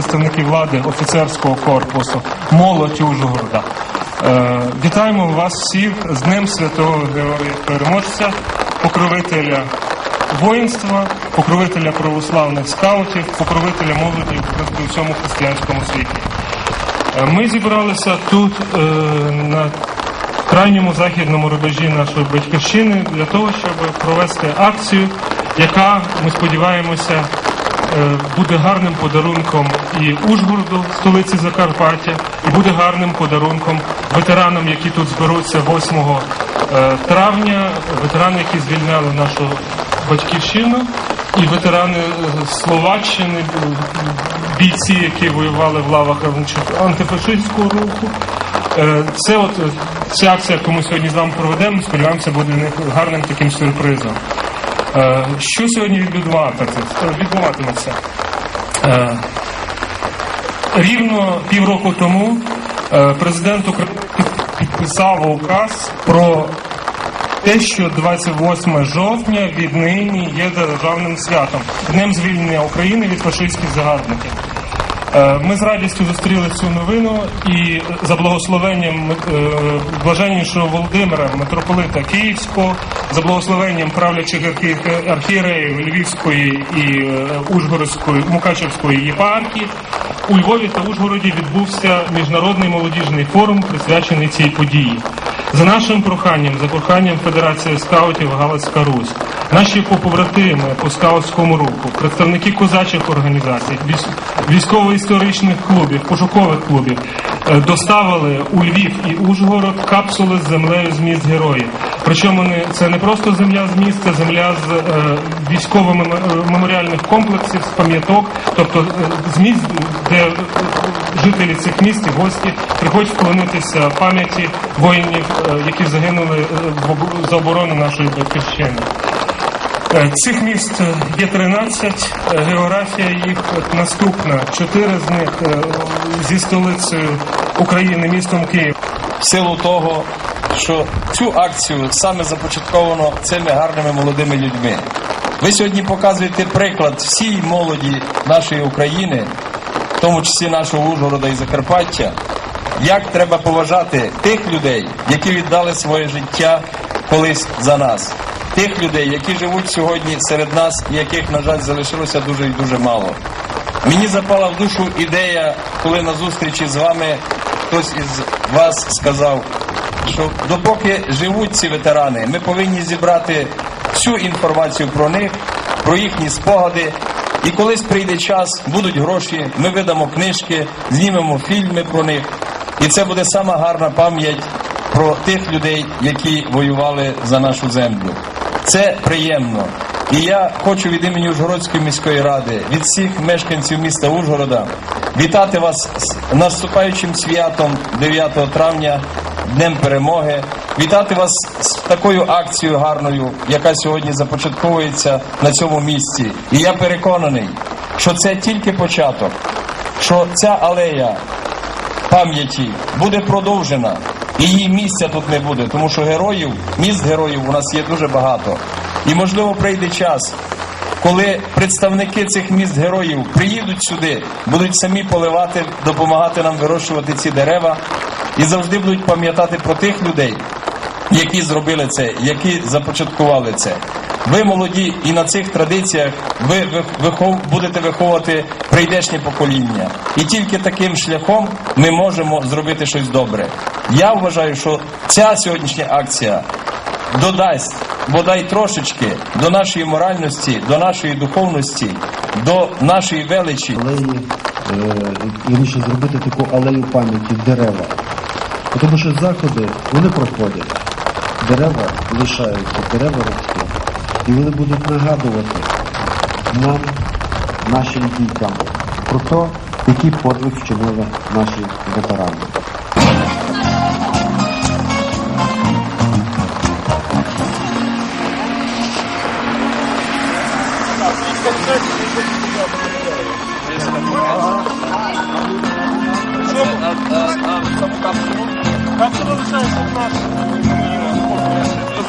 представники влади, офіцерського корпусу, молодь Ужгорода. Е, Вітаємо вас всіх з Днем Святого Георгія Переможця, покровителя воїнства, покровителя православних скаутів, покровителя молоді у всьому християнському світі. Е, Ми зібралися тут е, на крайньому західному рубежі нашої батьківщини для того, щоб провести акцію, яка, ми сподіваємося, буде гарним подарунком і Ужгороду, столиці Закарпаття, і буде гарним подарунком ветеранам, які тут зберуться 8 е, травня, ветерани, які звільняли нашу батьківщину, і ветерани е, Словаччини, е, бійці, які воювали в лавах антифашистського руху. Е, Це от е, ця акція, яку ми сьогодні з вами проведемо, сподіваємося, буде гарним таким сюрпризом. Е, Що сьогодні відбуватиметься? Е, Рівно півроку тому е, президент України підписав указ про те, що 28 жовтня віднині є державним святом, днем звільнення України від фашистських загарбників. Е, Ми з радістю зустріли цю новину і за благословенням е, блаженнішого Володимира, митрополита Київського, за благословенням правлячих архі- архієреїв Львівської і е, Ужгородської Мукачевської єпархії, у Львові та Ужгороді відбувся міжнародний молодіжний форум, присвячений цій події. За нашим проханням, за проханням Федерації скаутів Галицька Русь, наші побратими по скаутському руху, представники козачих організацій, військ- військово-історичних клубів, пошукових клубів доставили у Львів і Ужгород капсули з землею з міст героїв. Причому не це не просто земля з міст, це земля з е, військовими мем- меморіальних комплексів, з пам'яток, тобто е, з місць, де е, жителі цих міст і гості приходять вклонитися пам'яті воїнів, е, які загинули е, за оборону нашої батьківщини. Е, Цих міст е, є 13, е, географія їх наступна. Чотири з них зі столицею України, містом Київ. в силу того, що цю акцію саме започатковано цими гарними молодими людьми. Ви сьогодні показуєте приклад всій молоді нашої України, в тому числі нашого Ужгорода і Закарпаття, як треба поважати тих людей, які віддали своє життя колись за нас, тих людей, які живуть сьогодні серед нас, яких, на жаль, залишилося дуже і дуже мало. Мені запала в душу ідея, коли на зустрічі з вами хтось із вас сказав, що допоки живуть ці ветерани, ми повинні зібрати всю інформацію про них, про їхні спогади. І колись прийде час, будуть гроші, ми видамо книжки, знімемо фільми про них. І це буде сама гарна пам'ять про тих людей, які воювали за нашу землю. Це приємно. І я хочу від імені Ужгородської міської ради, від всіх мешканців міста Ужгорода вітати вас з наступаючим святом 9 травня, Днем Перемоги, вітати вас з такою акцією гарною, яка сьогодні започатковується на цьому місці. І я переконаний, що це тільки початок, що ця алея пам'яті буде продовжена. Її місця тут не буде, тому що героїв, міст героїв у нас є дуже багато. І можливо прийде час, коли представники цих міст героїв приїдуть сюди, будуть самі поливати, допомагати нам вирощувати ці дерева і завжди будуть пам'ятати про тих людей, які зробили це, які започаткували це. Ви молоді, і на цих традиціях ви- вихов, будете виховувати прийдешнє покоління. І тільки таким шляхом ми можемо зробити щось добре. Я вважаю, що ця сьогоднішня акція додасть бодай трошечки до нашої моральності, до нашої духовності, до нашої величі. алеї, е, зробити таку алею пам'яті дерева. Тому що заходи вони проходять, дерева лишаються, дерева ростуть. І вони будуть нагадувати нам, нашим дітям, про те, який подвиг вчинили наші ветерани.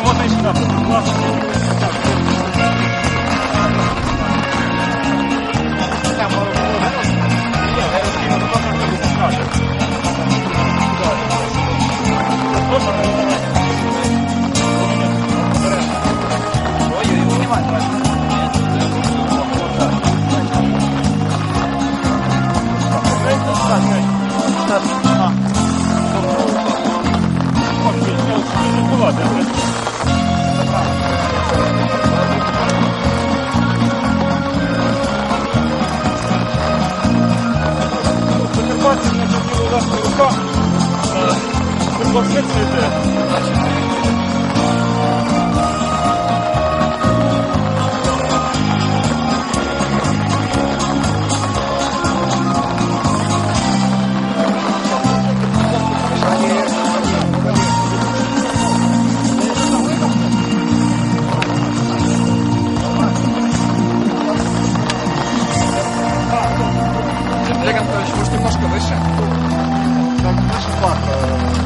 Возможно, еще да. Світло все цвіте. Олег Анатольевич, может немножко выше? Там выше флаг.